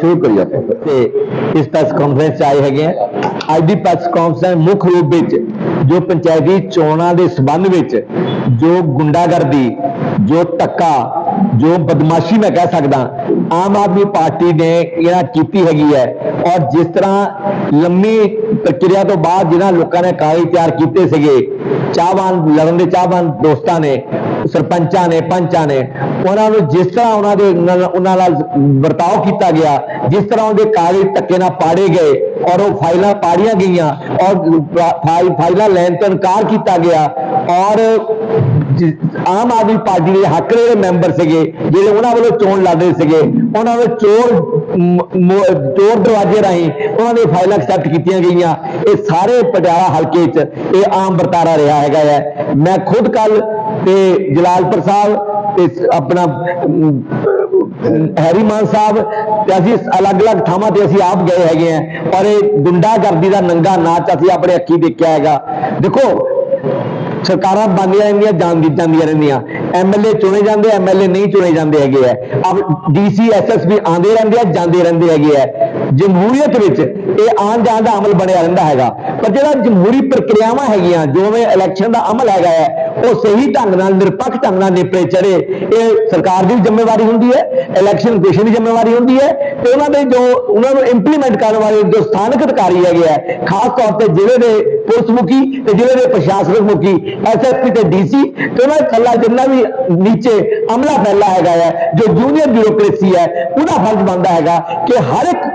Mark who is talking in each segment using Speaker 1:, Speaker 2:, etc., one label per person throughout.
Speaker 1: ਸ਼ੁਰੂ ਕਰੀ ਤੇ ਇਸ ਪ੍ਰੈਸ ਕਾਨਫਰੰਸ 'ਚ ਆਏ ਹੈਗੇ ਆ। ਅੱਜ ਦੀ ਪ੍ਰੈਸ ਕਾਨਫਰੰਸ ਮੁੱਖ ਰੂਪ ਵਿੱਚ, ਜੋ ਪੰਚਾਇਤੀ ਚੋਣਾਂ ਦੇ ਸਬੰਧ ਵਿੱਚ, ਜੋ ਗੁੰਡਾਗਰਦੀ, ਜੋ ਧੱਕਾ, ਜੋ ਬਦਮਾਸ਼ੀ ਮੈਂ ਕਹਿ ਸਕਦਾ, ਆਮ ਆਦਮੀ ਪਾਰਟੀ ਨੇ ਇਹਨਾਂ ਕੀਤੀ ਹੈਗੀ ਹੈ। ਔਰ ਜਿਸ ਤਰ੍ਹਾਂ ਲੰਮੀ ਪ੍ਰਕਿਰਿਆ ਤੋਂ ਬਾਅਦ ਜਿਹਨਾਂ ਲੋਕਾਂ ਨੇ ਕਾਗਜ਼ ਤਿਆਰ ਕੀਤੇ ਸੀਗੇ, ਚਾਹਵਾਨ, ਲੜਨ ਦੇ ਚਾਹਵਾਨ ਦੋਸਤਾਂ ਨੇ ਸਰਪੰਚਾਂ ਨੇ, ਪੰਚਾਂ ਨੇ, ਉਹਨਾਂ ਨੂੰ ਜਿਸ ਤਰ੍ਹਾਂ ਉਹਨਾਂ ਦੇ ਉਹਨਾਂ ਨਾਲ ਵਰਤਾਓ ਕੀਤਾ ਗਿਆ, ਜਿਸ ਤਰ੍ਹਾਂ ਉਹਦੇ ਕਾਗਜ਼ ਧੱਕੇ ਨਾਲ ਪਾੜੇ ਗਏ ਔਰ ਉਹ ਫਾਈਲਾਂ ਪਾੜੀਆਂ ਗਈਆਂ ਔਰ ਫਾਈਲ ਫਾਈਲਾਂ ਲੈਣ ਤੋਂ ਇਨਕਾਰ ਕੀਤਾ ਗਿਆ ਔਰ ਆਮ ਆਦਮੀ ਪਾਰਟੀ ਦੇ ਹੱਕ ਦੇ ਮੈਂਬਰ ਸੀਗੇ, ਜਿਹੜੇ ਉਹਨਾਂ ਵੱਲੋਂ ਚੋਣ ਲੜਦੇ ਸੀਗੇ, ਉਹਨਾਂ ਨੂੰ ਚੋਰ ਚੋਰ ਦਰਵਾਜ਼ੇ ਰਾਹੀਂ ਉਹਨਾਂ ਦੇ ਫਾਈਲਾਂ ਐਕਸੈਪਟ ਕੀਤੀਆਂ ਗਈਆਂ। ਇਹ ਸਾਰੇ ਪਟਿਆਲਾ ਹਲਕੇ 'ਚ ਇਹ ਆਮ ਵਰਤਾਰਾ ਰਿਹਾ ਹੈਗਾ ਹੈ। ਮੈਂ ਖੁਦ ਕੱਲ ਤੇ ਜਲਾਲਪੁਰ ਸਾਹਿਬ ਤੇ ਆਪਣਾ ਅਮ, ਹੈਰੀ ਮਾਨ ਸਾਹਿਬ ਤੇ ਅਸੀਂ ਅਲੱਗ-ਅਲੱਗ ਥਾਵਾਂ ਤੇ ਅਸੀਂ ਆਪ ਗਏ ਹੈਗੇ ਆ। ਪਰ ਇਹ ਗੁੰਡਾਗਰਦੀ ਦਾ ਨੰਗਾ ਨਾਚ ਅਸੀਂ ਆਪਣੇ ਅੱਖੀ ਦੇਖਿਆ ਹੈਗਾ। ਦੇਖੋ ਸਰਕਾਰਾਂ ਬਣਦੀਆਂ ਰਹਿੰਦੀਆਂ ਜਾਂਦੀ ਜਾਂਦੀਆਂ ਰਹਿੰਦੀਆਂ। ਐਮਐਲਏ ਚੁਣੇ ਜਾਂਦੇ ਐਮਐਲਏ ਨਹੀਂ ਚੁਣੇ ਜਾਂਦੇ ਹੈਗੇ ਐ ਅਬ ਡੀਸੀ ਐਸਐਸਪੀ ਆਂਦੇ ਰਹਿੰਦੇ ਆ ਜਾਂਦੇ ਰਹਿੰਦੇ ਹੈਗੇ ਐ ਜਮਹੂਰੀਅਤ ਵਿੱਚ ਇਹ ਆਉਣ ਜਾਣ ਦਾ ਅਮਲ ਬਣਿਆ ਰਹਿੰਦਾ ਹੈਗਾ। ਪਰ ਜਿਹੜਾ ਜਮਹੂਰੀ ਪ੍ਰਕਿਰਿਆਵਾਂ ਹੈਗੀਆਂ ਜਿਵੇਂ ਇਲੈਕਸ਼ਨ ਦਾ ਅਮਲ ਹੈਗਾ ਹੈ ਉਹ ਸਹੀ ਢੰਗ ਨਾਲ, ਨਿਰਪੱਖ ਢੰਗ ਨਾਲ ਨੇਪਰੇ ਚੜੇ ਇਹ ਸਰਕਾਰ ਦੀ ਵੀ ਜ਼ਿੰਮੇਵਾਰੀ ਹੁੰਦੀ ਹੈ ਇਲੈਕਸ਼ਨ ਕਮਿਸ਼ਨ ਦੀ ਜ਼ਿੰਮੇਵਾਰੀ ਹੁੰਦੀ ਹੈ ਤੇ ਉਹਨਾਂ ਦੇ ਜੋ, ਉਹਨਾਂ ਨੂੰ ਇੰਪਲੀਮੈਂਟ ਕਰਨ ਵਾਲੇ ਜੋ ਸਥਾਨਕ ਅਧਿਕਾਰੀ ਹੈਗੇ ਆ, ਖਾਸ ਤੌਰ ਤੇ ਜ਼ਿਲ੍ਹੇ ਦੇ ਪੁਲਿਸ ਮੁਖੀ ਤੇ ਜ਼ਿਲ੍ਹੇ ਦੇ ਪ੍ਰਸ਼ਾਸਨਿਕ ਮੁਖੀ ਐਸਐਸਪੀ ਤੇ ਡੀਸੀ ਤੇ ਉਹਨਾਂ ਦਾ ਥੱਲਾ ਜਿੰਨਾ ਵੀ ਨੀਚੇ ਅਮਲਾ ਫੈਲਾ ਹੈਗਾ ਹੈ ਜੋ ਜੂਨੀਅਰ ਬਿਊਰੋਕ੍ਰੇਸੀ ਹੈ, ਉਹਦਾ ਫਰਜ਼ ਬਣਦਾ ਹੈਗਾ ਕਿ ਹਰ ਇੱਕ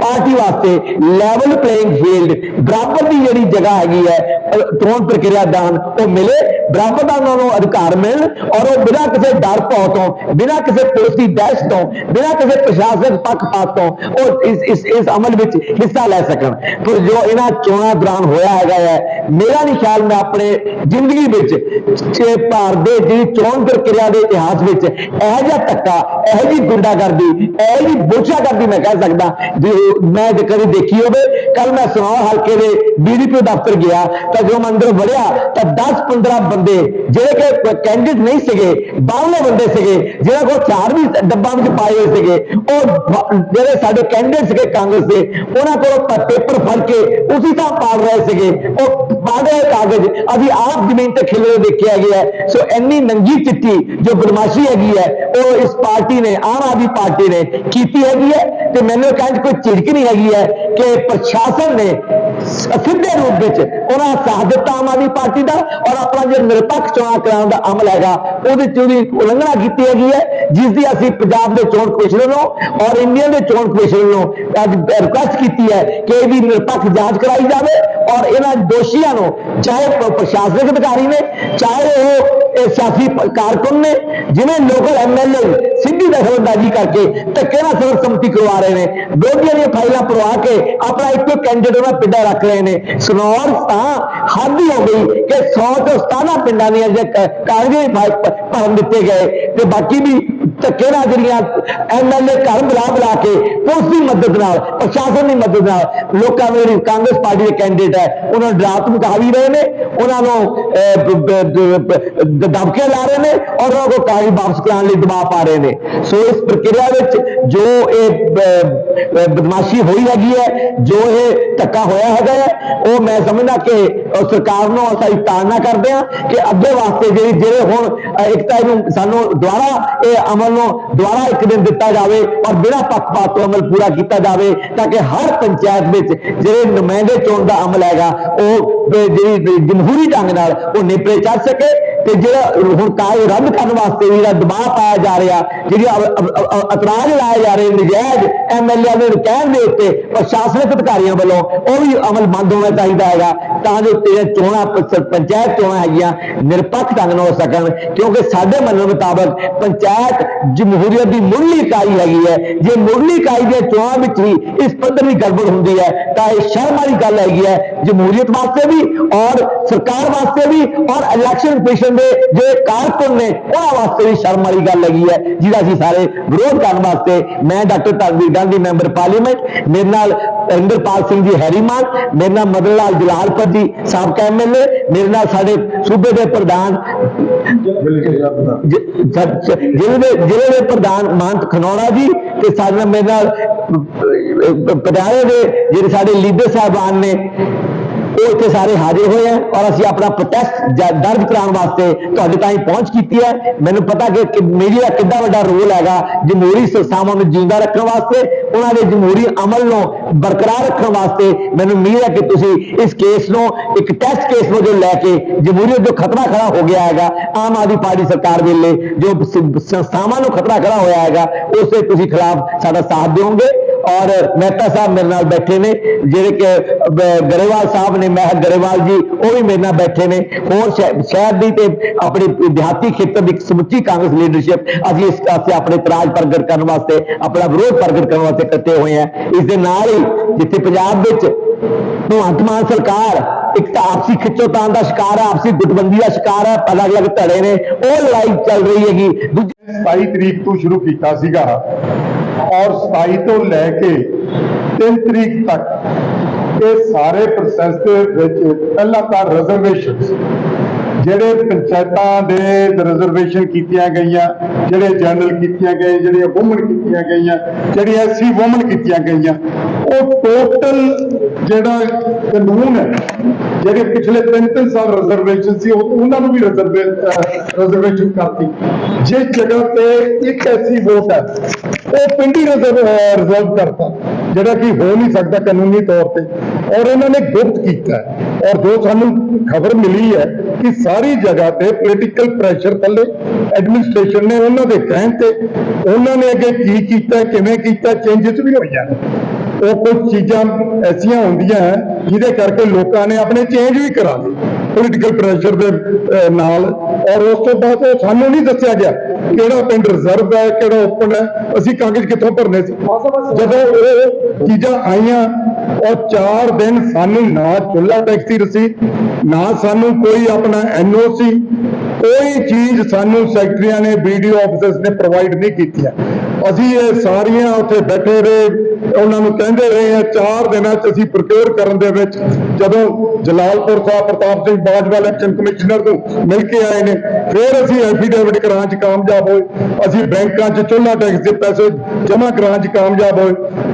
Speaker 1: ਪਾਰਟੀ ਵਾਸਤੇ ਲੈਵਲ ਪਲੇਇੰਗ ਫੀਲਡ ਬਰਾਬਰ ਦੀ ਜਿਹੜੀ ਜਗ੍ਹਾ ਹੈਗੀ ਹੈ ਚੋਣ ਪ੍ਰਕਿਰਿਆ ਦਾਨ ਉਹ ਮਿਲੇ, ਬਰਾਬਰ ਦਾ ਉਹਨਾਂ ਨੂੰ ਅਧਿਕਾਰ ਮਿਲਣ ਔਰ ਉਹ ਬਿਨਾਂ ਕਿਸੇ ਡਰ ਭੌ ਤੋਂ, ਬਿਨਾਂ ਕਿਸੇ ਪੁਲਿਸ ਦੀ ਦਹਿਸ਼ਤ ਤੋਂ, ਬਿਨਾਂ ਕਿਸੇ ਪ੍ਰਸ਼ਾਸਨ ਪੱਖਪਾਤ ਤੋਂ ਉਹ ਇਸ ਇਸ ਇਸ ਅਮਲ ਵਿੱਚ ਹਿੱਸਾ ਲੈ ਸਕਣ। ਪਰ ਜੋ ਇਹਨਾਂ ਚੋਣਾਂ ਦੌਰਾਨ ਹੋਇਆ ਹੈਗਾ ਹੈ, ਮੇਰਾ ਨਹੀਂ ਖਿਆਲ ਮੈਂ ਆਪਣੇ ਜ਼ਿੰਦਗੀ ਵਿੱਚ ਕਿ ਭਾਰਤ ਦੇ ਜਿਹੜੀ ਚੋਣ ਪ੍ਰਕਿਰਿਆ ਦੇ ਇਤਿਹਾਸ ਵਿੱਚ ਇਹੋ ਜਿਹਾ ਧੱਕਾ, ਇਹੋ ਜਿਹੀ ਗੁੰਡਾਗਰਦੀ, ਇਹੋ ਜਿਹੀ ਬੋਝਾਗਰਦੀ ਮੈਂ ਕਹਿ ਸਕਦਾ ਵੀ ਮੈਂ ਜੇ ਕਦੇ ਦੇਖੀ ਹੋਵੇ ਕੱਲ ਮੈਂ ਸੁਨਾਮ ਹਲਕੇ ਦੇ ਬੀਡੀਪੀ ਦਫ਼ਤਰ ਗਿਆ, ਤਾਂ ਜਦੋਂ ਮੈਂ ਅੰਦਰ ਵੜਿਆ, ਤਾਂ 10-15 ਬੰਦੇ ਜਿਹੜੇ ਕਿ ਕੈਂਡੀਡੇਟ ਨਹੀਂ ਸੀਗੇ, ਬਾਹਰਲੇ ਬੰਦੇ ਸੀਗੇ, ਜਿਹੜਾ ਕੋਲ ਚਾਰ ਵੀ ਡੱਬਾ ਵਿੱਚ ਪਾਏ ਹੋਏ ਸੀਗੇ, ਉਹ ਜਿਹੜੇ ਸਾਡੇ ਕੈਂਡੀਡੇਟ ਸੀਗੇ ਕਾਂਗਰਸ ਦੇ, ਉਹਨਾਂ ਕੋਲੋਂ ਪੇਪਰ ਫੜ ਕੇ ਉਸੇ ਤਾਂ ਪਾੜ ਰਹੇ ਸੀਗੇ, ਉਹ ਪਾੜੇ ਹੋਏ ਕਾਗਜ਼, ਅਸੀਂ ਆਪ ਜ਼ਮੀਨ ਤੇ ਖਿਲਰੇ ਦੇਖਿਆ ਗਿਆ ਹੈ। ਸੋ ਇੰਨੀ ਨੰਗੀ ਚਿੱਟੀ ਜੋ ਬਦਮਾਸ਼ੀ ਹੈਗੀ ਹੈ, ਉਹ ਇਸ ਪਾਰਟੀ ਨੇ, ਆਮ ਆਦਮੀ ਪਾਰਟੀ ਨੇ ਕੀਤੀ ਹੈਗੀ ਹੈ, ਤੇ ਮੈਨੂੰ ਕਹਿੰਦੇ ਕੋਈ ਝਿੜਕ ਹੈਗੀ ਹੈ ਕਿ ਪ੍ਰਸ਼ਾਸਨ ਨੇ ਸਿੱਧੇ ਰੂਪ ਵਿੱਚ ਉਹਨਾਂ ਸਾਥ ਦਿੱਤਾ ਆਮ ਆਦਮੀ ਪਾਰਟੀ ਦਾ ਔਰ ਆਪਣਾ ਜੋ ਨਿਰਪੱਖ ਚੋਣਾਂ ਕਰਾਉਣ ਦਾ ਅਮਲ ਹੈਗਾ, ਉਹਦੇ ਚ ਉਹਦੀ ਉਲੰਘਣਾ ਕੀਤੀ ਹੈਗੀ ਹੈ, ਜਿਸ ਦੀ ਅਸੀਂ ਪੰਜਾਬ ਦੇ ਚੋਣ ਕਮਿਸ਼ਨਰ ਨੂੰ ਔਰ ਇੰਡੀਅਨ ਦੇ ਚੋਣ ਕਮਿਸ਼ਨਰ ਨੂੰ ਅੱਜ ਰਿਕੁਐਸਟ ਕੀਤੀ ਹੈ ਕਿ ਇਹਦੀ ਨਿਰਪੱਖ ਜਾਂਚ ਕਰਾਈ ਜਾਵੇ ਔਰ ਇਹਨਾਂ ਦੋਸ਼ੀਆਂ ਨੂੰ ਚਾਹੇ ਪ੍ਰਸ਼ਾਸਨਿਕ ਅਧਿਕਾਰੀ ਨੇ, ਚਾਹੇ ਉਹ ਇਹ ਸਿਆਸੀ ਕਾਰਕੁਨ ਨੇ, ਜਿਵੇਂ ਲੋਕਲ ਐਮਐਲਏ ਸਿੱਧੀ ਦਖਲਅੰਦਾਜ਼ੀ ਕਰਕੇ ਧੱਕੇ ਨਾਲ ਸਰਬਸੰਮਤੀ ਕਰਵਾ ਰਹੇ ਨੇ ਵਿਰੋਧੀਆਂ ਦੀਆਂ ਫਾਈਲਾਂ ਪਰਵਾ ਕੇ ਆਪਣਾ ਇੱਕੋ ਕੈਂਡੀਡੇਟ ਉਹਨਾਂ ਪਿੰਡਾਂ ਰੱਖ ਰਹੇ ਨੇ। ਸਨੌਰ ਤਾਂ ਹੱਦ ਹੀ ਹੋ ਗਈ ਕਿ 100 ਤੋਂ 17 ਪਿੰਡਾਂ ਦੀਆਂ ਜੇ ਕ- ਭਰਨ ਦਿੱਤੇ ਗਏ ਤੇ ਬਾਕੀ ਵੀ ਧੱਕੇ ਨਾਲ ਜਿਹੜੀਆਂ ਐਮਐਲਏ ਘਰ ਬੁਲਾ ਬੁਲਾ ਕੇ ਪੁਲਿਸ ਦੀ ਮਦਦ ਨਾਲ ਪ੍ਰਸ਼ਾਸਨ ਦੀ ਮਦਦ ਨਾਲ ਲੋਕਾਂ ਨੂੰ ਜਿਹੜੀ ਕਾਂਗਰਸ ਪਾਰਟੀ ਦੇ ਕੈਂਡੀਡੇਟ ਹੈ ਉਹਨਾਂ ਨੂੰ ਡਰਾ ਮੁਕਾ ਵੀ ਰਹੇ ਨੇ ਉਹਨਾਂ ਨੂੰ ਅਹ, ਦਬਕੇ ਲਾ ਰਹੇ ਨੇ ਔਰ ਉਹਨਾਂ ਕੋਲ ਕਾਗਜ਼ ਵਾਪਸ ਕਰਾਉਣ ਲਈ ਦਬਾਅ ਪਾ ਰਹੇ ਨੇ। ਸੋ ਇਸ ਪ੍ਰਕਿਰਿਆ ਵਿੱਚ ਜੋ ਇਹ ਬਦਮਾਸ਼ੀ ਹੋਈ ਹੈਗੀ ਹੈ ਜੋ ਇਹ ਧੱਕਾ ਹੋਇਆ ਹੈਗਾ ਹੈ ਉਹ ਮੈਂ ਸਮਝਦਾ ਕਿ ਸਰਕਾਰ ਨੂੰ ਅਸੀਂ ਤਾੜਨਾ ਕਰਦੇ ਹਾਂ ਕਿ ਅੱਗੇ ਵਾਸਤੇ ਜਿਹੜੀ ਜਿਹੜੇ ਹੁਣ ਇੱਕ ਤਾਂ ਇਹਨੂੰ ਸਾਨੂੰ ਦੁਆਰਾ ਇਹ ਅਮਲ ਨੂੰ ਦੁਬਾਰਾ ਇੱਕ ਦਿਨ ਦਿੱਤਾ ਜਾਵੇ ਔਰ ਬਿਨਾਂ ਪੱਖਪਾਤ ਤੋਂ ਅਮਲ ਪੂਰਾ ਕੀਤਾ ਜਾਵੇ, ਤਾਂ ਕਿ ਹਰ ਪੰਚਾਇਤ ਵਿੱਚ ਜਿਹੜੇ ਨੁਮਾਇੰਦੇ ਚੋਣ ਦਾ ਅਮਲ ਹੈਗਾ, ਉਹ ਜਿਹੜੀ ਜਮਹੂਰੀ ਢੰਗ ਨਾਲ ਉਹ ਨੇਪਰੇ ਚੜ ਸਕੇ। ਤੇ ਜਿਹੜਾ ਹੁਣ ਕਾਜ ਰੱਦ ਕਰਨ ਵਾਸਤੇ ਵੀ ਜਿਹੜਾ ਦਬਾਅ ਪਾਇਆ ਜਾ ਰਿਹਾ, ਜਿਹੜੀ ਅਤਰਾਜ਼ ਲਾਇਆ ਜਾ ਰਹੇ ਨਜਾਇਜ਼ ਐਮਐਲਏ ਦੇ ਕਹਿਣ ਦੇ ਉੱਤੇ ਪ੍ਰਸ਼ਾਸਨਿਕ ਅਧਿਕਾਰੀਆਂ ਵੱਲੋਂ ਉਹ ਵੀ ਅਮਲ ਬੰਦ ਹੋਣਾ ਚਾਹੀਦਾ ਹੈਗਾ, ਤਾਂ ਜੋ ਤੇ ਚੋਣਾਂ ਪੰਚਾਇਤ ਚੋਣਾਂ ਹੈਗੀਆਂ ਨਿਰਪੱਖ ਢੰਗ ਨਾਲ ਹੋ ਸਕਣ, ਕਿਉਂਕਿ ਸਾਡੇ ਮੰਨਣ ਮੁਤਾਬਕ ਪੰਚਾਇਤ ਜਮਹੂਰੀਅਤ ਦੀ ਮੁੱਢਲੀ ਇਕਾਈ ਹੈਗੀ ਹੈ। ਜੇ ਮੁੱਢਲੀ ਇਕਾਈ ਦੀਆਂ ਚੋਣਾਂ ਵਿੱਚ ਵੀ ਇਸ ਪੱਧਰ ਦੀ ਗੜਬੜ ਹੁੰਦੀ ਹੈ, ਤਾਂ ਇਹ ਸ਼ਰਮ ਵਾਲੀ ਗੱਲ ਹੈਗੀ ਹੈ। ਜਮਹੂਰੀਅਤ ਵਾਸਤੇ ਵੀ ਔਰ ਸਰਕਾਰ ਵਾਸਤੇ ਵੀ ਔਰ ਇਲੈਕਸ਼ਨ ਕਮਿਸ਼ਨ ਦੇ ਜੇ ਕਾਰਕੁਨ ਨੇ ਉਹਨਾਂ ਵਾਸਤੇ ਵੀ ਸ਼ਰਮ ਵਾਲੀ ਗੱਲ ਹੈਗੀ ਹੈ, ਜਿਹਦਾ ਅਸੀਂ ਸਾਰੇ ਵਿਰੋਧ ਕਰਨ ਵਾਸਤੇ ਮੈਂ doctor Dharamvir Gandhi, member parliament, ਮੇਰੇ ਨਾਲ ਰਿੰਦਰਪਾਲ ਸਿੰਘ ਜੀ ਹੈਰੀਮਾਨ, ਮੇਰੇ ਨਾਲ ਮਦਨ ਲਾਲ ਜਲਾਲਪੁਰ ਜੀ, ਸਾਬਕਾ ਐਮਐਲਏ ਮੇਰੇ ਨਾਲ ਸਾਡੇ ਸੂਬੇ ਦੇ ਪ੍ਰਧਾਨ ਜ਼ਿਲ੍ਹੇ ਦੇ ਜ਼ਿਲ੍ਹੇ ਦੇ ਪ੍ਰਧਾਨ ਮਹੰਤ ਖਨੌੜਾ ਜੀ ਤੇ ਸਾਡੇ ਨਾਲ ਮੇਰੇ ਨਾਲ ਪਟਿਆਲੇ ਦੇ ਜਿਹੜੇ ਸਾਡੇ ਲੀਡਰ ਸਾਹਿਬਾਨ ਨੇ ਉਹ ਇੱਥੇ ਸਾਰੇ ਹਾਜ਼ਰ ਹੋਏ ਆ ਔਰ ਅਸੀਂ ਆਪਣਾ ਪ੍ਰੋਟੈਸਟ ਦਰਜ ਕਰਾਉਣ ਵਾਸਤੇ ਤੁਹਾਡੇ ਤਾਈਂ ਪਹੁੰਚ ਕੀਤੀ ਹੈ ਮੈਨੂੰ ਪਤਾ ਕਿ ਮੀਡੀਆ ਕਿੰਨਾ ਵੱਡਾ ਰੋਲ ਹੈਗਾ ਜਮਹੂਰੀ ਸੰਸਥਾਵਾਂ ਨੂੰ ਜਿੰਦਾ ਰੱਖਣ ਵਾਸਤੇ, ਉਹਨਾਂ ਦੇ ਜਮਹੂਰੀ ਅਮਲ ਨੂੰ ਬਰਕਰਾਰ ਰੱਖਣ ਵਾਸਤੇ ਮੈਨੂੰ ਉਮੀਦ ਹੈ ਕਿ ਤੁਸੀਂ ਇਸ ਕੇਸ ਨੂੰ, ਇੱਕ ਟੈਸਟ ਕੇਸ ਵਜੋਂ ਲੈ ਕੇ ਜਮਹੂਰੀਅਤ ਜੋ ਖਤਰਾ ਖੜਾ ਹੋ ਗਿਆ ਹੈਗਾ, ਆਮ ਆਦਮੀ ਪਾਰਟੀ ਸਰਕਾਰ ਵੇਲੇ ਜੋ ਸੰਸਥਾਵਾਂ ਨੂੰ ਖਤਰਾ ਖੜਾ ਹੋਇਆ ਹੈਗਾ ਉਸ ਦੇ ਤੁਸੀਂ ਖਿਲਾਫ ਸਾਡਾ ਸਾਥ ਦਿਓਗੇ। ਔਰ ਮਹਿਤਾ ਸਾਹਿਬ ਮੇਰੇ ਨਾਲ ਬੈਠੇ ਨੇ, ਜਿਹੜੇ ਕਿ ਗਰੇਵਾਲ ਸਾਹਿਬ ਨੇ ਮਹਿਕ ਗਰੇਵਾਲ ਜੀ, ਉਹ ਵੀ ਮੇਰੇ ਨਾਲ ਬੈਠੇ ਨੇ। ਹੋਰ ਸ਼ਹਿ- ਸ਼ਹਿਰ ਦੀ ਤੇ ਆਪਣੀ ਦਿਹਾਤੀ ਖੇਤਰ ਦੀ ਸਮੁੱਚੀ ਕਾਂਗਰਸ ਲੀਡਰਸ਼ਿਪ ਅਸੀਂ ਇਸ ਪਾਸੇ ਆਪਣੇ ਇਤਰਾਜ਼ ਪ੍ਰਗਟ ਕਰਨ ਵਾਸਤੇ, ਆਪਣਾ ਵਿਰੋਧ ਪ੍ਰਗਟ ਕਰਨ ਵਾਸਤੇ ਇਕੱਠੇ ਹੋਏ ਆ ਇਸ ਦੇ ਨਾਲ ਹੀ ਜਿੱਥੇ ਪੰਜਾਬ ਵਿੱਚ ਭਗਵੰਤ ਮਾਨ ਸਰਕਾਰ ਇੱਕ ਤਾਂ ਆਪਸੀ ਖਿੱਚੋਤਾਨ ਦਾ ਸ਼ਿਕਾਰ ਹੈ, ਆਪਸੀ ਗੁਟਬੰਦੀ ਦਾ ਸ਼ਿਕਾਰ ਹੈ ਅਲੱਗ-ਅਲੱਗ ਧੜੇ ਨੇ, ਉਹ ਲੜਾਈ ਚੱਲ ਰਹੀ ਹੈਗੀ। ਦੂਜੀ
Speaker 2: 27 ਤਰੀਕ ਤੋਂ ਸ਼ੁਰੂ ਕੀਤਾ ਸੀਗਾ। ਔਰ 27 ਤੋਂ ਲੈ ਕੇ 3 ਤਰੀਕ ਤੱਕ ਇਹ ਸਾਰੇ ਪ੍ਰੋਸੈਸ ਦੇ ਵਿੱਚ ਪਹਿਲਾਂ ਤਾਂ ਰਿਜ਼ਰਵੇਸ਼ਨ ਜਿਹੜੇ ਪੰਚਾਇਤਾਂ ਦੇ ਰਿਜ਼ਰਵੇਸ਼ਨ ਕੀਤੀਆਂ ਗਈਆਂ, ਜਿਹੜੇ ਜਨਰਲ ਕੀਤੀਆਂ ਗਏ ਜਿਹੜੀਆਂ ਵੂਮਨ ਕੀਤੀਆਂ ਗਈਆਂ, ਜਿਹੜੀ ਐਸਸੀ ਵੂਮਨ ਕੀਤੀਆਂ ਗਈਆਂ, ਉਹ ਟੋਟਲ ਜਿਹੜਾ ਕਾਨੂੰਨ ਹੈ, ਜਿਹੜੇ ਪਿਛਲੇ 3-3 ਸਾਲ ਰਿਜ਼ਰਵੇਸ਼ਨ ਸੀ ਉਹਨਾਂ ਨੂੰ ਵੀ ਰਿਜ਼ਰਵੇਸ਼ਨ ਕਰਤੀ। ਜਿਸ ਜਗ੍ਹਾ ਤੇ ਇੱਕ ਐਸੀ ਵੋਟ ਹੈ, ਉਹ ਪਿੰਡੀ ਰਿਜ਼ਰਵ ਕਰਤਾ, ਜਿਹੜਾ ਕਿ ਹੋ ਨਹੀਂ ਸਕਦਾ ਕਾਨੂੰਨੀ ਤੌਰ ਤੇ। ਔਰ ਇਹਨਾਂ ਨੇ ਗੁਪਤ ਕੀਤਾ ਔਰ ਜੋ ਸਾਨੂੰ ਖਬਰ ਮਿਲੀ ਹੈ ਕਿ ਸਾਰੀ ਜਗ੍ਹਾ ਤੇ ਪੋਲੀਟੀਕਲ ਪ੍ਰੈਸ਼ਰ ਥੱਲੇ ਐਡਮਿਨਿਸਟ੍ਰੇਸ਼ਨ ਨੇ ਉਹਨਾਂ ਦੇ ਕਹਿਣ ਤੇ ਉਹਨਾਂ ਨੇ ਅੱਗੇ ਕੀ ਕੀਤਾ, ਕਿਵੇਂ ਕੀਤਾ ਚੇਂਜਸ ਵੀ ਹੋਈਆਂ ਨੇ। ਉਹ ਕੁਝ ਚੀਜ਼ਾਂ ਐਸੀਆਂ ਹੁੰਦੀਆਂ ਹੈ ਜਿਹਦੇ ਕਰਕੇ ਲੋਕਾਂ ਨੇ ਆਪਣੇ ਚੇਂਜ ਵੀ ਕਰਾ ਲਏ। ਪੋਲੀਟੀਕਲ ਪ੍ਰੈਸ਼ਰ ਦੇ ਨਾਲ। ਔਰ ਉਸ ਤੋਂ ਬਾਅਦ ਉਹ ਸਾਨੂੰ ਨਹੀਂ ਦੱਸਿਆ ਗਿਆ ਕਿਹੜਾ ਪਿੰਡ ਰਿਜ਼ਰਵ ਹੈ, ਕਿਹੜਾ ਓਪਨ ਹੈ। ਅਸੀਂ ਕਾਗਜ਼ ਕਿੱਥੋਂ ਭਰਨੇ ਸੀ? ਜਦੋਂ ਉਹ ਚੀਜ਼ਾਂ ਆਈਆਂ ਔਰ 4 ਦਿਨ ਸਾਨੂੰ ਨਾ ਚੁੱਲ੍ਹਾ ਟੈਕਸੀ ਦੀ ਨਾ ਸਾਨੂੰ ਕੋਈ ਆਪਣਾ ਐਨਓਸੀ ਕੋਈ ਚੀਜ਼ ਸਾਨੂੰ ਸੈਕਟਰੀਆਂ ਨੇ ਵੀਡੀਓ ਆਫਿਸਰਸ ਨੇ ਪ੍ਰੋਵਾਈਡ ਨਹੀਂ ਕੀਤੀਆਂ ਅਸੀਂ ਇਹ ਸਾਰੀਆਂ ਉੱਥੇ ਬੈਠੇ ਰਹੇ ਉਹਨਾਂ ਨੂੰ ਕਹਿੰਦੇ ਰਹੇ ਆ ਚਾਰ ਦਿਨਾਂ ਚ ਅਸੀਂ ਪ੍ਰੋਕਿਉਰ ਕਰਨ ਦੇ ਵਿੱਚ ਜਦੋਂ ਜਲਾਲਪੁਰ ਸਾਹਿਬ ਪ੍ਰਤਾਪ ਸਿੰਘ ਬਾਜਵਾ ਇਲੈਕਸ਼ਨ ਕਮਿਸ਼ਨਰ ਨੂੰ ਮਿਲ ਕੇ ਆਏ ਨੇ, ਫਿਰ ਅਸੀਂ ਐਫੀਡੇਵਿਟ ਕਰਾਂ ਚ ਕਾਮਯਾਬ ਹੋਏ। ਅਸੀਂ ਬੈਂਕਾਂ 'ਚ ਚੁੱਲਾ ਟੈਕਸ ਦੇ ਪੈਸੇ ਜਮ੍ਹਾਂ ਕਰਾਉਣ 'ਚ ਕਾਮਯਾਬ ਹੋਏ।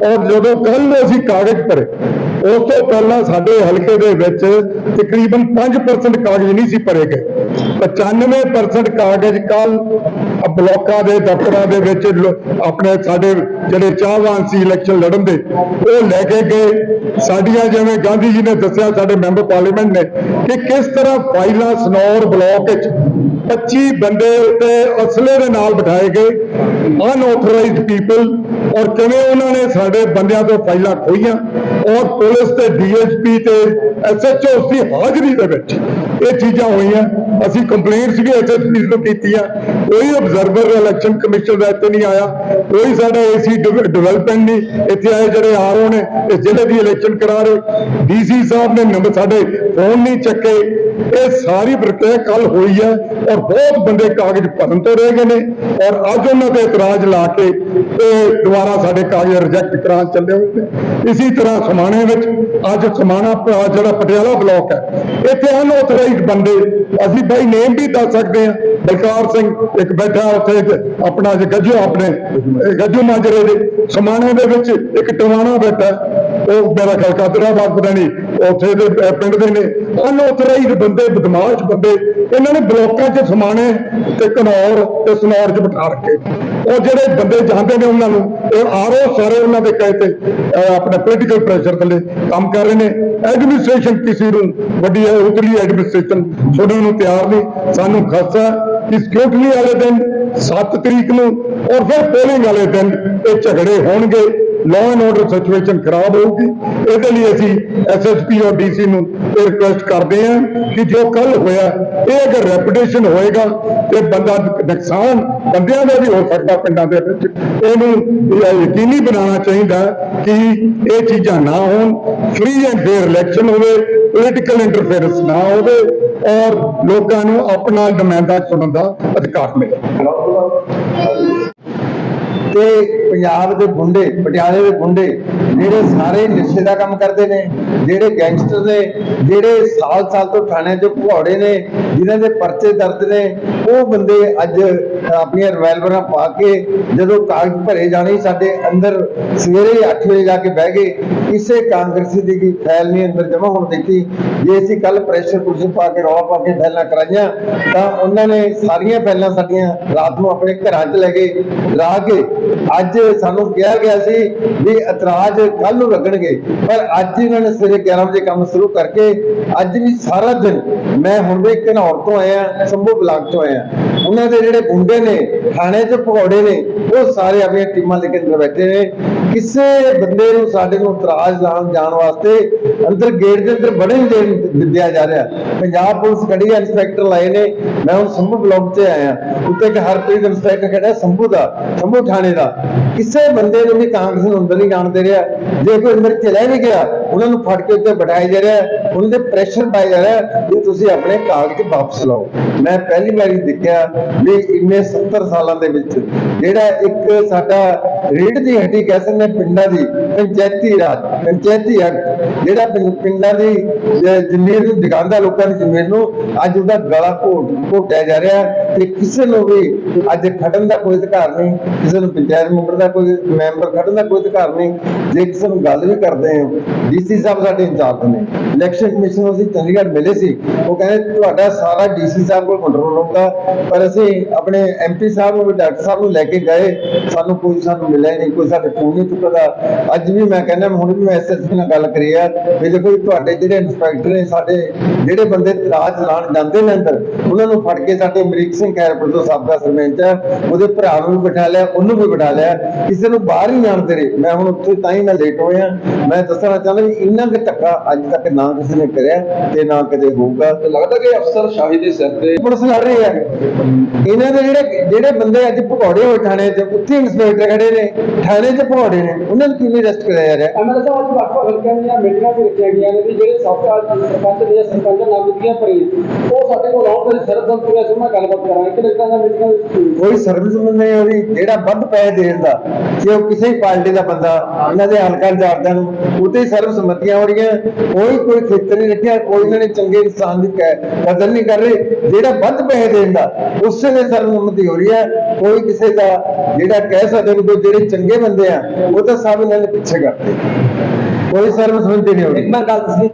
Speaker 2: ਔਰ ਜਦੋਂ ਕੱਲ ਅਸੀਂ ਕਾਗਜ਼ ਭਰੇ ਉਸ ਤੋਂ ਪਹਿਲਾਂ ਸਾਡੇ ਹਲਕੇ ਦੇ ਵਿੱਚ ਤਕਰੀਬਨ 5% ਕਾਗਜ਼ ਨਹੀਂ ਸੀ ਭਰੇ ਗਏ। 95% ਕਾਗਜ਼ ਕੱਲ ਬਲੋਕਾਂ ਦੇ ਦਫ਼ਤਰਾਂ ਦੇ ਵਿੱਚ ਆਪਣੇ ਸਾਡੇ ਜਿਹੜੇ ਚਾਹਵਾਨ ਸੀ ਇਲੈਕਸ਼ਨ ਲੜਨ ਦੇ, ਉਹ ਲੈ ਕੇ ਗਏ। ਸਾਡੀਆਂ ਜਿਵੇਂ ਗਾਂਧੀ ਜੀ ਨੇ ਦੱਸਿਆ, ਸਾਡੇ ਮੈਂਬਰ ਪਾਰਲੀਮੈਂਟ ਨੇ ਕਿ ਕਿਸ ਤਰ੍ਹਾਂ ਫਾਈਲਾਂ ਸਨੌਰ ਬਲਾਕ ਵਿੱਚ 25 ਬੰਦੇ ਤੇ ਅਸਲੇ ਦੇ ਨਾਲ ਬਿਠਾਏ ਗਏ। ਅਨਆਥੋਰਾਈਜ਼ਡ ਪੀਪਲ ਔਰ ਕਿਵੇਂ ਉਹਨਾਂ ਨੇ ਸਾਡੇ ਬੰਦਿਆਂ ਤੋਂ ਫਾਈਲਾਂ ਖੋਈਆਂ ਔਰ ਪੁਲਿਸ ਤੇ ਡੀਐਸਪੀ ਤੇ ਐਸਐਚਓ ਦੀ ਹਾਜ਼ਰੀ ਦੇ ਵਿੱਚ ਇਹ ਚੀਜ਼ਾਂ ਹੋਈਆਂ ਅਸੀਂ ਕੰਪਲੇਂਟਸ ਵੀ ਐਸਐਸਪੀ ਨੂੰ ਕੀਤੀਆਂ ਕੋਈ ਅਬਜ਼ਰਵਰ ਇਲੈਕਸ਼ਨ ਕਮਿਸ਼ਨ ਦਾ ਇੱਥੇ ਨਹੀਂ ਆਇਆ ਕੋਈ ਸਾਡਾ ਏਸੀ ਡਿਵੈਲਪਮੈਂਟ ਨਹੀਂ ਇੱਥੇ ਆਏ ਜਿਹੜੇ ਆਰਓ ਨੇ ਇਸ ਜ਼ਿਲ੍ਹੇ ਦੀ ਇਲੈਕਸ਼ਨ ਕਰਾ ਰਹੇ ਡੀਸੀ ਸਾਹਿਬ ਨੇ ਨੰਬਰ ਸਾਡੇ ਫੋਨ ਨਹੀਂ ਚੱਕੇ ਇਹ ਸਾਰੀ ਪ੍ਰਕਿਰਿਆ ਕੱਲ ਹੋਈ ਹੈ ਔਰ ਬਹੁਤ ਬੰਦੇ ਕਾਗਜ਼ ਭਰਨ ਤੋਂ ਰਹਿ ਗਏ ਨੇ ਔਰ ਅੱਜ ਉਹਨਾਂ ਤੇ ਇਤਰਾਜ਼ ਲਾ ਕੇ ਇਹ ਦੁਬਾਰਾ ਸਾਡੇ ਕਾਗਜ਼ ਰਿਜੈਕਟ ਕਰਾਉਣ ਚੱਲੇ ਹੋਏ ਨੇ। ਇਸੇ ਤਰ੍ਹਾਂ ਸਮਾਣੇ ਵਿੱਚ ਅੱਜ ਸਮਾਣਾ ਜਿਹੜਾ ਪਟਿਆਲਾ ਬਲਾਕ ਹੈ, ਇੱਥੇ ਅਨਆਥੋਰਾਈਜ਼ਡ ਬੰਦੇ, ਅਸੀਂ ਬਾਈ ਨੇਮ ਵੀ ਦੱਸ ਸਕਦੇ ਹਾਂ। ਬਲਕਾਰ ਸਿੰਘ ਇੱਕ ਬੈਠਾ ਉੱਥੇ ਆਪਣਾ ਗੱਜੂ ਆਪਣੇ ਗੱਜੂ ਮਾਜਰੇ ਦੇ ਸਮਾਣੇ ਦੇ ਵਿੱਚ ਇੱਕ ਟਵਾਣਾ ਬੈਠਾ। ਉਹ ਮੇਰਾ ਖਿਆਲ ਕਾਦਰਾਬਾਦ ਪਤਾ ਨਹੀਂ, ਉੱਥੇ ਦੇ ਪਿੰਡ ਦੇ ਨੇ। ਅਨਆਥੋਰਾਈਜ਼ਡ ਬੰਦੇ ਬਦਮਾਸ਼ ਬੰਦੇ ਇਹਨਾਂ ਨੇ ਬਲੋਕਾਂ 'ਚ ਸਮਾਣੇ ਤੇ ਘਨੌਰ ਤੇ ਸਨੌਰ 'ਚ ਬਿਠਾ ਰੱਖੇ। ਉਹ ਜਿਹੜੇ ਬੰਦੇ ਜਾਂਦੇ ਨੇ ਉਹਨਾਂ ਨੂੰ ਇਹ ਆਰੋ ਸਾਰੇ ਉਹਨਾਂ ਦੇ ਕਹੇ ਤੇ ਆਪਣੇ ਪੋਲੀਟੀਕਲ ਪ੍ਰੈਸ਼ਰ ਥੱਲੇ ਕੰਮ ਕਰ ਰਹੇ ਨੇ। ਐਡਮਿਨਿਸਟ੍ਰੇਸ਼ਨ ਕਿਸੇ ਨੂੰ ਵੱਡੀ ਹੈ, ਉਤਲੀ ਐਡਮਿਨਿਸਟ੍ਰੇਸ਼ਨ ਸੁਣਨ ਨੂੰ ਤਿਆਰ ਨਹੀਂ। ਸਾਨੂੰ ਖਾਸਾ ਕਿ ਸਿਕਿਉਰਿਟੀ ਵਾਲੇ ਦਿਨ 7 ਤਰੀਕ ਨੂੰ, ਔਰ ਫਿਰ ਪੋਲਿੰਗ ਵਾਲੇ ਦਿਨ ਇਹ ਝਗੜੇ ਹੋਣਗੇ। ਲਾਅ ਐਂਡ ਆਰਡਰ ਸਿਚੁਏਸ਼ਨ ਖਰਾਬ ਹੋਊਗੀ। ਇਹਦੇ ਲਈ ਅਸੀਂ ਐਸਐਸਪੀ ਔਰ ਡੀਸੀ ਨੂੰ ਇਹ ਰਿਕੁਐਸਟ ਕਰਦੇ ਹਾਂ ਕਿ ਜੋ ਕੱਲ ਹੋਇਆ, ਇਹ ਅਗਰ ਰੈਪੂਟੇਸ਼ਨ ਹੋਏਗਾ, ਤੇ ਬੰਦਾ ਨੁਕਸਾਨ ਬੰਦਿਆਂ ਦਾ ਵੀ ਹੋ ਸਕਦਾ ਪਿੰਡਾਂ ਦੇ ਵਿੱਚ। ਇਹਨੂੰ ਯਕੀਨੀ ਬਣਾਉਣਾ ਚਾਹੀਦਾ ਕਿ ਇਹ ਚੀਜ਼ਾਂ ਨਾ ਹੋਣ ਫ੍ਰੀ ਐਂਡ ਫੇਅਰ ਇਲੈਕਸ਼ਨ ਹੋਵੇ ਪੋਲੀਟੀਕਲ ਇੰਟਰਫੇਰੈਂਸ ਨਾ ਹੋਵੇ, ਔਰ ਲੋਕਾਂ ਨੂੰ ਆਪਣਾ ਨੁਮਾਇੰਦਾ ਚੁਣਨ ਦਾ ਅਧਿਕਾਰ ਮਿਲੇ।
Speaker 3: ਤੇ ਪੰਜਾਬ ਦੇ ਗੁੰਡੇ ਪਟਿਆਲੇ ਦੇ ਗੁੰਡੇ ਜਿਹੜੇ ਸਾਰੇ ਨਸ਼ੇ ਦਾ ਕੰਮ ਕਰਦੇ ਨੇ, ਜਿਹੜੇ ਗੈਂਗਸਟਰ ਨੇ, ਜਿਹੜੇ ਸਾਲ-ਸਾਲ ਤੋਂ ਥਾਣਿਆਂ 'ਚ ਘੋੜੇ ਨੇ, ਜਿਨ੍ਹਾਂ ਦੇ ਪਰਚੇ ਦਰਜ ਨੇ ਉਹ ਬੰਦੇ ਅੱਜ ਆਪਣੀਆਂ ਰਿਵਾਲਵਰਾਂ ਪਾ ਕੇ ਜਦੋਂ ਕਾਗਜ਼ ਭਰੇ ਜਾਣੇ, ਸਾਡੇ ਅੰਦਰ ਸਵੇਰੇ 8 ਵਜੇ ਜਾ ਕੇ ਬਹਿ ਗਏ। ਕਿਸੇ ਕਾਂਗਰਸੀ ਦੀ ਕੀ ਫਾਈਲ ਨਹੀਂ ਅੰਦਰ ਜਮ੍ਹਾਂ ਹੋਣ ਦਿੱਤੀ। ਜੇ ਅਸੀਂ ਕੱਲ ਪ੍ਰੈਸ਼ਰ ਕੁਰਸੀ ਪਾ ਕੇ, ਰੌਲਾ ਪਾ ਕੇ ਫੈਲਾਂ ਕਰਾਈਆਂ, ਤਾਂ ਉਹਨਾਂ ਨੇ ਸਾਰੀਆਂ ਫੈਲਾਂ ਸਾਡੀਆਂ ਰਾਤ ਨੂੰ ਆਪਣੇ ਘਰਾਂ 'ਚ ਲੈ ਕੇ ਲਾ ਕੇ ਅੱਜ ਸਾਨੂੰ ਕਿਹਾ ਗਿਆ ਸੀ ਵੀ ਇਤਰਾਜ਼ ਕੱਲ ਨੂੰ ਲੱਗਣਗੇ। ਪਰ ਅੱਜ ਇਹਨਾਂ ਨੇ ਸਵੇਰੇ 11 ਵਜੇ ਕੰਮ ਸ਼ੁਰੂ ਕਰਕੇ, ਅੱਜ ਵੀ ਸਾਰਾ ਦਿਨ ਮੈਂ ਹੁਣ ਵੀ ਘਨੌਰ ਤੋਂ ਆਇਆ, ਸੰਭੂ ਬਲਾਕ ਤੋਂ ਆਇਆ। ਉਹਨਾਂ ਦੇ ਜਿਹੜੇ ਗੁੰਡੇ ਨੇ, ਥਾਣੇ 'ਚ ਭਗੌੜੇ ਨੇ, ਉਹ ਸਾਰੇ ਆਪਣੀਆਂ ਟੀਮਾਂ ਲੈ ਕੇ ਅੰਦਰ ਬੈਠੇ ਨੇ। ਕਿਸੇ ਬੰਦੇ ਨੂੰ ਸਾਡੇ ਨੂੰ ਇਤਰਾਜ਼ ਲਾਉਣ ਜਾਣ ਵਾਸਤੇ ਅੰਦਰ ਗੇਟ ਦੇ ਅੰਦਰ ਬੜੇ ਦੇਣ ਦੇਰ ਜਾ ਰਿਹਾ। ਪੰਜਾਬ ਪੁਲਿਸ ਖੜੀ ਹੈ, ਇੰਸਪੈਕਟਰ ਲਾਏ ਨੇ। ਮੈਂ ਹੁਣ ਸੰਭੂ ਬਲਾਕ ਤੇ ਆਇਆ। ਉੱਤੇ ਇੱਕ ਹਰਪ੍ਰੀਤ ਇੰਸਪੈਕਟਰ ਖੜਾ ਸੰਭੂ ਦਾ, ਸੰਭੂ ਥਾਣੇ ਦਾ। ਕਿਸੇ ਬੰਦੇ ਨੂੰ ਵੀ ਕਾਂਗਰਸ ਨੂੰ ਅੰਦਰ ਨਹੀਂ ਜਾਣ ਦੇ ਰਿਹਾ। ਜੇ ਕੋਈ ਅੰਦਰ ਚਲਾ ਨਹੀਂ ਗਿਆ, ਉਹਨਾਂ ਨੂੰ ਫੜ ਕੇ ਉੱਤੇ ਬਿਠਾਇਆ ਜਾ ਰਿਹਾ। ਉਹਨਾਂ ਦੇ ਪ੍ਰੈਸ਼ਰ ਪਾਇਆ ਜਾ ਰਿਹਾ ਹੈ ਵੀ ਤੁਸੀਂ ਆਪਣੇ ਕਾਗਜ਼ ਵਾਪਸ ਲਓ। ਮੈਂ ਪਹਿਲੀ ਵਾਰੀ ਦੇਖਿਆ ਵੀ ਇੰਨੇ 70 ਸਾਲਾਂ ਦੇ ਵਿੱਚ। ਜਿਹੜਾ ਇੱਕ ਸਾਡਾ ਰੀੜ ਦੀ ਹੱਟੀ ਕਹਿ ਸਕਦੇ ਹਾਂ, ਪਿੰਡਾਂ ਦੀ, ਪੰਚਾਇਤੀ ਰਾਜ, ਪੰਚਾਇਤੀ ਐਕਟ ਜਿਹੜਾ ਪਿੰ- ਪਿੰਡਾਂ ਦੀ ਜ- ਜ਼ਮੀਨ ਨੂੰ ਦਿਖਾਉਂਦਾ ਲੋਕਾਂ ਦੀ ਜ਼ਮੀਰ ਨੂੰ, ਅੱਜ ਉਹਦਾ ਗਲਾ ਘੋਟ, ਘੋਟਿਆ ਜਾ ਰਿਹਾ ਤੇ ਕਿਸੇ ਨੂੰ ਵੀ ਅੱਜ ਖੜਨ ਦਾ ਕੋਈ ਅਧਿਕਾਰ ਨਹੀਂ, ਕਿਸੇ ਨੂੰ ਪੰਚਾਇਤ ਮੈਂਬਰ ਦਾ ਕੋਈ, ਮੈਂਬਰ ਖੜਨ ਦਾ ਕੋਈ ਅਧਿਕਾਰ ਨਹੀਂ। ਜੇ ਕਿਸੇ ਨੂੰ ਗੱਲ ਵੀ ਕਰਦੇ ਹਾਂ ਡੀਸੀ ਸਾਹਿਬ ਸਾਡੇ ਇੰਚਾਰਜ ਨੇ, ਇਲੈਕਸ਼ਨ ਕਮਿਸ਼ਨ ਨੂੰ ਅਸੀਂ ਚੰਡੀਗੜ੍ਹ ਮਿਲੇ ਸੀ, ਉਹ ਕਹਿੰਦੇ ਤੁਹਾਡਾ ਸਾਰਾ ਡੀਸੀ ਸਾਹਿਬ ਕੋਲ ਕੰਟਰੋਲ ਹੋਊਗਾ, ਪਰ ਅਸੀਂ ਆਪਣੇ ਐਮਪੀ ਸਾਹਿਬ ਨੂੰ ਵੀ ਡਾਕਟਰ ਸਾਹਿਬ ਨੂੰ ਲੈ ਕੇ ਗਏ, ਸਾਨੂੰ ਕੋਈ ਸਾਨੂੰ ਮਿਲਿਆ ਨਹੀਂ, ਕੋਈ ਸਾਡੇ ਫੋਨ ਨਹੀਂ ਚੁੱਕਦਾ। ਅੱਜ ਵੀ ਮੈਂ ਕਹਿੰਦਾ, ਹੁਣ ਵੀ ਮੈਂ ਐਸਐਸਪੀ ਨਾਲ ਗੱਲ ਕਰੀ ਆ ਵੀ ਦੇਖੋ ਜੀ ਤੁਹਾਡੇ ਜਿਹੜੇ ਇੰਸਪੈਕਟਰ ਨੇ ਸਾਡੇ ਜਿਹੜੇ ਬੰਦੇ ਰਾਜ ਚਲਾਉਣ ਜਾਂਦੇ ਨੇ ਅੰਦਰ ਉਹਨਾਂ ਨੂੰ ਫੜ ਕੇ ਸਾਡੇ ਅਮਰੀਕ ਸਿੰਘ ਖੈਰਪੁਰ ਤੋਂ ਸਾਬਕਾ ਸਰਪੰਚ ਆ ਉਹਦੇ ਭਰਾ ਨੂੰ ਵੀ ਬਿਠਾ ਲਿਆ ਉਹਨੂੰ ਵੀ ਬਿਠਾ ਲਿਆ। ਕਿਸੇ ਨੂੰ ਬਾਹਰ ਹੀ ਜਾਣ ਦੇ ਰਹੇ ਮੈਂ ਹੁਣ ਉੱਥੇ ਤਾਂ ਹੀ ਮੈਂ ਲੇਟ ਹੋਇਆ। ਮੈਂ ਦੱਸਣਾ ਚਾਹੁੰਦਾ ਵੀ ਇੰਨਾ ਕੁ ਧੱਕਾ ਅੱਜ ਤੱਕ ਨਾ ਕਿਸੇ ਨੇ ਕਰਿਆ ਤੇ ਨਾ ਕਦੇ ਹੋਊਗਾ।
Speaker 4: ਤੇ ਲੱਗਦਾ ਕਿ ਅਫਸਰ ਸ਼ਾਹੀ ਦੇ ਸਿਰ ਤੇ
Speaker 3: ਪੁਲਿਸ ਲੜ ਰਹੀ ਹੈ। ਇਹਨਾਂ ਦੇ ਜਿਹੜੇ ਜਿਹੜੇ ਬੰਦੇ ਅੱਜ ਭਗੌੜੇ ਹੋਏ ਥਾਣੇ 'ਚ ਉੱਥੇ ਇੰਸਪੈਕਟਰ ਖੜੇ ਨੇ। ਥਾਣੇ 'ਚ ਭਗੌੜੇ ਨੇ। ਉਹਨਾਂ ਨੂੰ ਕਿਵੇਂ ਅਰੈਸਟ ਕਰਿਆ ਜਾ ਰਿਹਾ?
Speaker 5: ਐਮਐਲਏ ਸਾਹਿਬ ਅੱਜ ਵੱਖ ਵੱਖ ਹਲਕਿਆਂ ਦੀਆਂ ਮੀਟਿੰਗਾਂ ਵੀ ਰੱਖੀਆਂ ਗਈਆਂ ਨੇ ਵੀ ਜਿਹੜੇ ਸਾਬਕਾ ਸਰਪੰਚ ਨੇ ਸਰਪੰਚ ਨਾਮਜ਼ਦਗੀਆਂ ਭਰੀ ਉਹ ਸਾਡੇ ਕੋਲ ਆਉਣ ਤੇ ਸਰਦ ਦਲ ਤੋਂ ਗੱਲਬਾਤ ਕਰਾਂਗੇ। ਕਿ ਲੱਗਦਾ ਹੈ? ਮੀਟਿੰਗਾਂ
Speaker 3: ਕੋਈ ਸਰਵਿਸ ਨਹੀਂ ਉਹਦੀ ਜਿਹੜਾ ਵੱਧ ਪੈਸੇ ਦੇਣ ਦਾ, ਜੇ ਉਹ ਕਿਸੇ ਪਾਰਟੀ ਦਾ ਬੰਦਾ, ਇਹਨਾਂ ਦੇ ਹਲਕਾ ਜਾਰਦਾਂ ਨੂੰ ਉਤੇ ਸਰਵ ਸੰਮਤੀਆਂ ਹੋ ਰਹੀਆਂ, ਕੋਈ ਕੋਈ ਖੇਤਰ ਨਹੀਂ ਰੱਖਿਆ, ਕੋਈ ਇਹਨਾਂ ਨੇ ਚੰਗੇ ਇਨਸਾਨ ਦੀ ਕ- ਕਦਰ ਨਹੀਂ ਕਰ ਰਹੇ, ਜਿਹੜਾ ਵੱਧ ਪੈਸੇ ਦੇਣ ਦਾ, ਉਸੇ ਦੇ ਸਰਵ ਸੰਮਤੀ ਹੋ ਰਹੀ ਹੈ। ਕੋਈ ਕਿਸੇ ਦਾ ਜਿਹੜਾ ਕਹਿ ਸਕਦੇ ਵੀ ਜਿਹੜੇ ਚੰਗੇ ਬੰਦੇ ਆ, ਉਹ ਤਾਂ ਸਭ ਇਹਨਾਂ ਨੇ ਪਿੱਛੇ ਕਰਦੇ। ਕੋਈ ਸਰਵ ਸੰਮਤੀ ਨਹੀਂ ਹੋ ਰਹੀ
Speaker 5: ਮੈਂ ਗੱਲ ਦੱਸਣੀ